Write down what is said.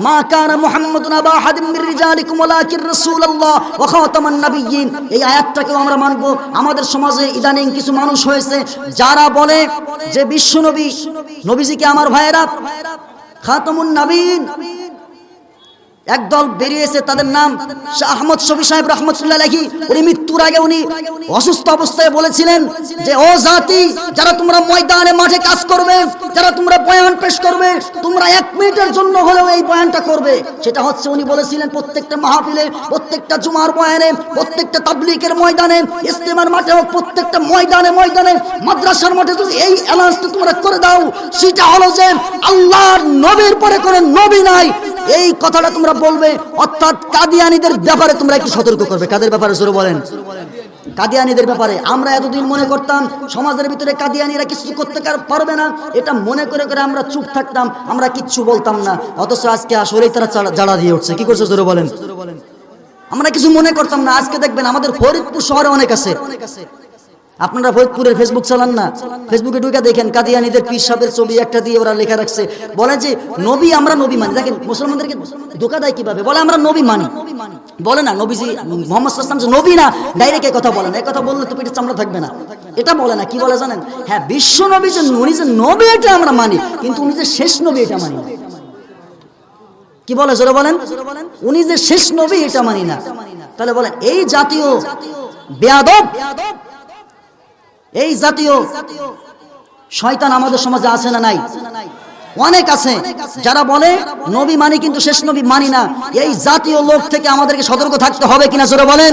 মা কানা মুহাম্মাদুন আবা এই আমরা মানব। আমাদের সমাজে ইদানিং কিছু মানুষ হয়েছে যারা বলে যে বিশ্ব নবী নবীজিকে আমার ভাইয়েরা? খাতামুন নবীন একদল বেরিয়েছে, তাদের নাম আহমদ শফি সাহেব রহমতুল্লাহ আলাইহি। উনি মৃত্যুর আগে উনি অসুস্থ অবস্থায় বলেছিলেন যে, ও জাতি, যারা তোমরা ময়দানে, মাঠে কাজ করবে, যারা তোমরা বয়ান পেশ করবে, তোমরা এক মিনিটের জন্য হলেও এই বয়ানটা করবে। সেটা হচ্ছে উনি বলেছিলেন প্রত্যেকটা মাহফিলে, প্রত্যেকটা জুমার বয়ানে, প্রত্যেকটা তাবলিকের ময়দানে, ইস্তেমার মাঠে হোক, প্রত্যেকটা ময়দানে ময়দানে, মাদ্রাসার মাঠে যদি এই অ্যালাউন্সটা তোমরা করে দাও, সেটা হলো যে, আল্লাহর নবীর পরে কোনো নবী নাই এই কথাটা তোমরা বলবে, অর্থাৎ কাদিয়ানিদের ব্যাপারে তোমরা একটু সতর্ক করবে। কাদের ব্যাপারে? জোরে বলেন। কাদিয়ানিদের ব্যাপারে আমরা এতদিন মনে করতাম, সমাজের ভিতরে কাদিয়ানিরা কিছু করতে পারবে না। এটা মনে করে করে আমরা চুপ থাকতাম, আমরা কিচ্ছু বলতাম না। অথচ আজকে আসলেই তারা জ্বালা দিয়ে উঠছে। কি করছে? জোরে বলেন। আমরা কিছু মনে করতাম না। আজকে দেখবেন আমাদের ফরিদপুর শহরে অনেক আছে। আপনারা ফরিদপুরের ফেসবুক চালান না। ফেসবুকে ঢুকে দেখেন কাদিয়ানিদের পীর ছবি একটা দিয়ে ওরা লেখা রাখছে। বলে যে, নবী আমরা নবী মানি। দেখেন, মুসলমানদেরকে ধোকা দেয় কীভাবে? বলে, আমরা নবী মানি। বলে না, নবীজি মোহাম্মদ সাল্লাম নবী না ডাইরেক্ট এই কথা বলে না। এই কথা বললে তো পেটের চামড়া থাকবে না। এটা বলে না। কি বলে জানেন? হ্যাঁ বিশ্ব নবী যে উনি যে নবী, এটা আমরা মানি। কিন্তু উনি যে শেষ নবী, এটা মানি কি বলে? জোরে বলেন। উনি যে শেষ নবী, এটা মানি না। তাহলে বলেন, এই জাতীয় বেয়াদব এই জাতীয় শয়তান আমাদের সমাজে আছে না নাই? অনেক আছে। যারা বলে, নবী মানি কিন্তু শেষ নবী মানি না। এই জাতীয় লোক থেকে আমাদেরকে সতর্ক থাকতে হবে কিনা জোরে বলেন।